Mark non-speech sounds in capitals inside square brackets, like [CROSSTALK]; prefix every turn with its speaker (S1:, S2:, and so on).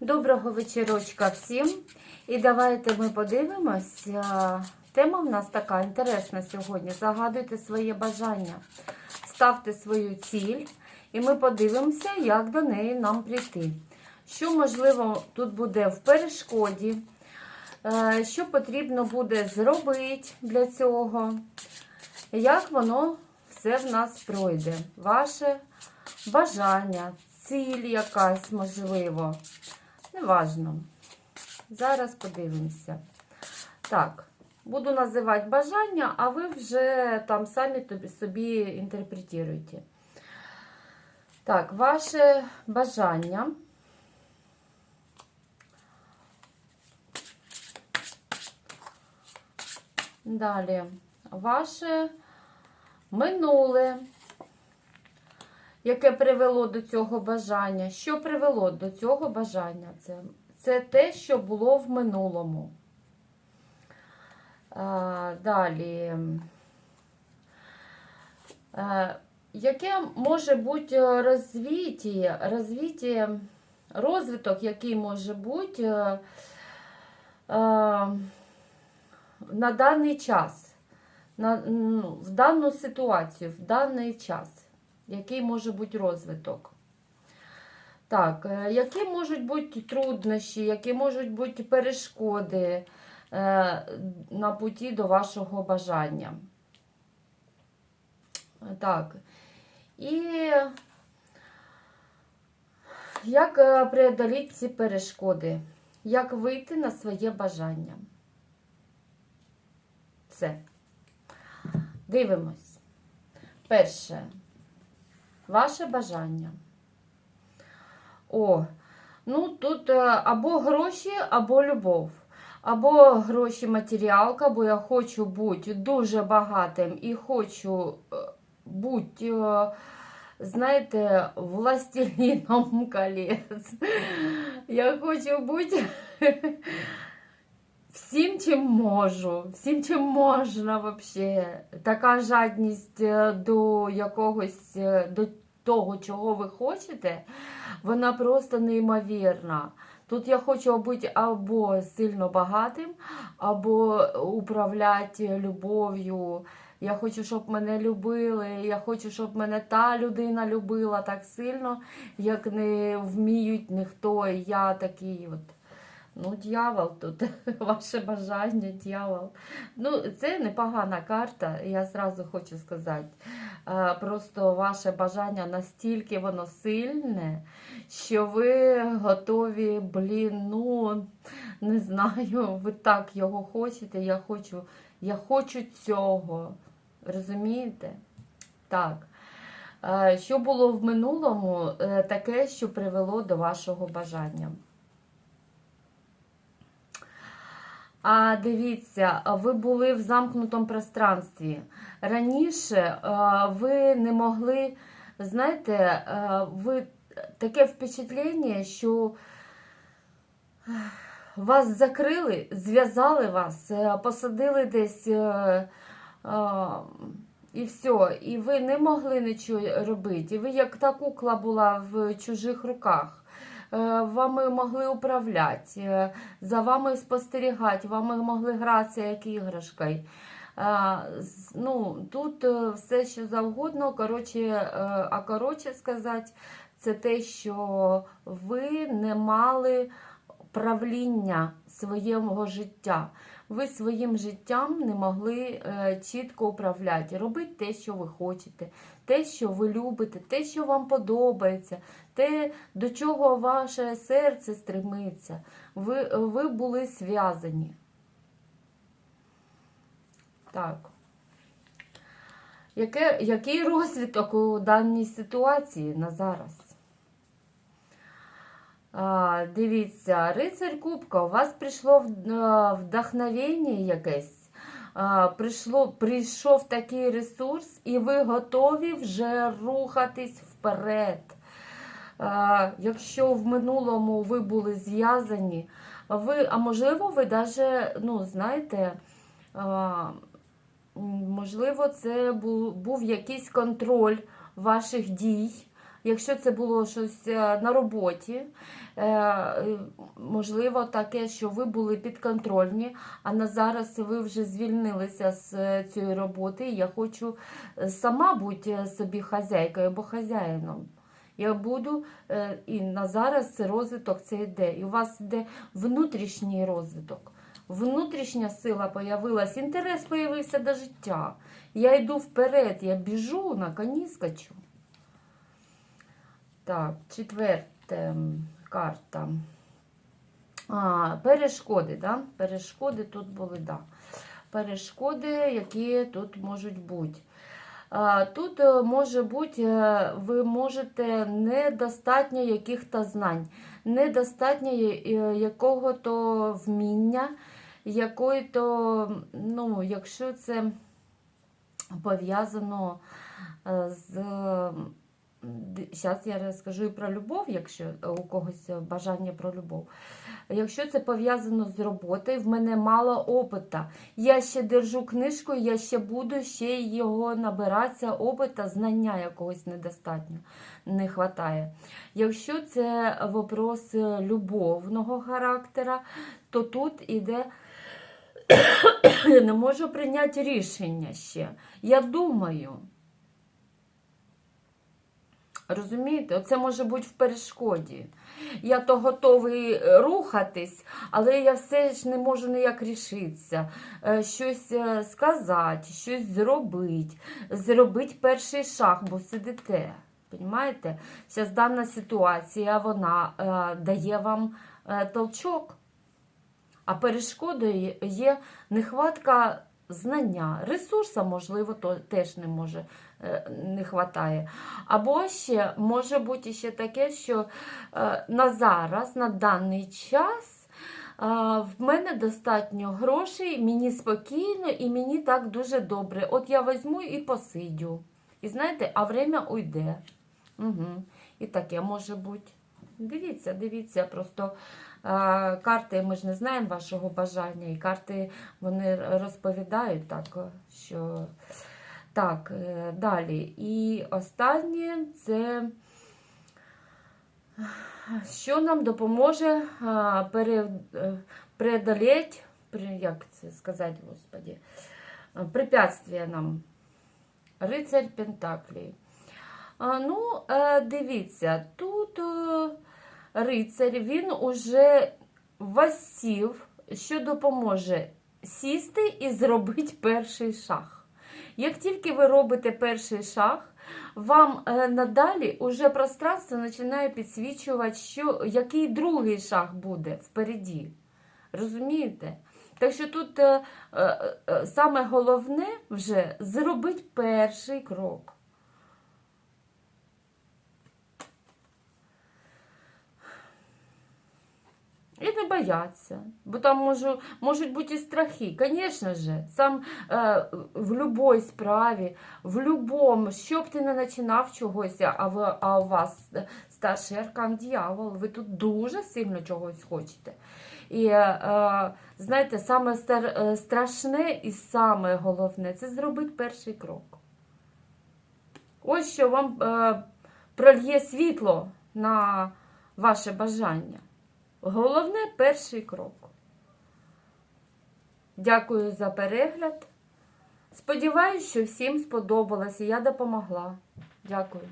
S1: Доброго вечірочка всім. І давайте ми подивимося. Тема в нас така інтересна сьогодні. Загадуйте своє бажання, ставте свою ціль, і ми подивимося, як до неї нам прийти. Що, можливо, тут буде в перешкоді, е, що потрібно буде зробити для цього, як воно все в нас пройде. Ваше бажання, ціль якась, можливо. Неважно. Зараз подивимося. Так, буду називати бажання, а ви вже там самі собі інтерпретуєте. Так, ваше бажання. Далі, ваше минуле, яке привело до цього бажання. Що привело до цього бажання? Це, це те, що було в минулому. А, далі. А, яке може бути розвиття, розвиття, розвиток, який може бути а, а, на даний час, на, ну, в дану ситуацію, в даний час, який може бути розвиток. Так, е, які можуть бути труднощі, які можуть бути перешкоди е, на путі до вашого бажання? Так. І як е, преодоліти ці перешкоди? Як вийти на своє бажання? Все. Дивимось. Перше. Ваше бажання. О, ну тут е, або гроші, або любов. Або гроші матеріалка, бо я хочу бути дуже багатим і хочу е, бути, е, знаєте, властеліном [LAUGHS] колець. Я хочу бути [LAUGHS] всім, чим можу, всім, чим можна взагалі. Така жадність до якогось, до того, чого ви хочете, вона просто неймовірна. Тут я хочу бути або сильно багатим, або управляти любов'ю. Я хочу, щоб мене любили. Я хочу, щоб мене та людина любила так сильно, як не вміють ніхто. І я такий от. Ну, дьявол тут, [LAUGHS] ваше бажання, дьявол. Ну, це непогана карта, я зразу хочу сказати. Просто ваше бажання настільки воно сильне, що ви готові, блін, ну, не знаю, ви так його хочете. Я хочу, я хочу цього. Розумієте? Так. Що було в минулому, е, таке, що привело до вашого бажання. А дивіться, ви були в замкнутому пространстві. Раніше е, ви не могли, знаєте, е, ви таке впечатлення, що е, вас закрили, зв'язали вас, посадили десь і все. І ви не могли нічого робити. І ви як та кукла була в чужих руках. Е, Вами могли управляти, е, за вами спостерігати, вами могли гратися як іграшкою. Е, Ну, тут все, що завгодно, коротше, а коротше сказати, це те, що ви не мали правління свого життя. Ви своїм життям не могли е, чітко управляти, робити те, що ви хочете, те, що ви любите, те, що вам подобається, те, до чого ваше серце стремиться. Ви, ви були зв'язані. Так. Який розвиток у даній ситуації на зараз? Дивіться, рицарь Кубка, у вас прийшло е, вдохновення якесь. Прийшло, прийшов такий ресурс, і ви готові вже рухатись вперед. Якщо в минулому ви були зв'язані, ви, а можливо, ви навіть, ну, знаєте, можливо, це був, був якийсь контроль ваших дій Якщо це було щось е, на роботі, е, можливо, таке, що ви були підконтрольні, а на зараз ви вже звільнилися з е, цієї роботи. Я хочу сама бути собі хазяйкою або хазяїном. Я буду, і на зараз це розвиток це йде. І у вас йде внутрішній розвиток. Внутрішня сила появилась, інтерес появився до життя. Я йду вперед, я біжу, на коні скачу. Так, четверта карта. А, перешкоди, да? Перешкоди тут були, да. Перешкоди, які тут можуть бути. Тут е, може бути, е, ви можете недостатньо яких-то знань, недостатньо е, якого-то вміння, якої-то, ну, якщо це пов'язано з. Зараз я розкажу і про любов, якщо у когось бажання про любов. Якщо це пов'язано з роботою, в мене мало опита. Я ще держу книжку, я ще буду ще його набиратися, опита, знання якогось недостатньо не вистачає. Якщо це вопрос любовного характера, то тут іде. [COUGHS] Не можу прийняти рішення ще. Я думаю. Розумієте, оце може бути в перешкоді. Я то готовий е, рухатись, але я все ж не можу ніяк рішитися, е, щось е, сказати, щось зробити, зробити перший шаг, бо сидите. Понимаєте? Зараз дана ситуація вона е, дає вам е, толчок. А перешкодою є нехватка знання, ресурсу, можливо, то теж не може не хватає. Або ще може бути ще таке, що е, на зараз, на даний час, е, в мене достатньо грошей, мені спокійно і мені так дуже добре. От я візьму і посидю. І знаєте, а время уйде. Угу. І таке може бути. Дивіться, дивіться, просто е, карти, ми ж не знаємо вашого бажання, і карти вони розповідають так, що так, е, далі. І останнє це що нам допоможе пере, е, преодолеть, як це сказати, господі, е, препятствия нам. Рицарь Пентаклей. А, ну, дивіться, тут е, рицар, він уже восів, що допоможе сісти і зробити перший шаг. Як тільки ви робите перший шаг, вам е, надалі уже пространство починає підсвічувати, що, який другий шаг буде впереді. Розумієте? Так що тут е, е, саме головне вже зробити перший крок. І не бояться, бо там можу, можуть бути і страхи. Звісно ж, сам е, в будь-якій справі, в будь-якому, що б ти не починав чогось, а, в, а у вас старший аркан дьявол, ви тут дуже сильно чогось хочете. І е, знаєте, саме стар, е, страшне і саме головне це зробити перший крок. Ось що вам е, прольє світло на ваше бажання. Головне перший крок. Дякую за перегляд. Сподіваюсь, що всім сподобалося. я допомогла. Дякую.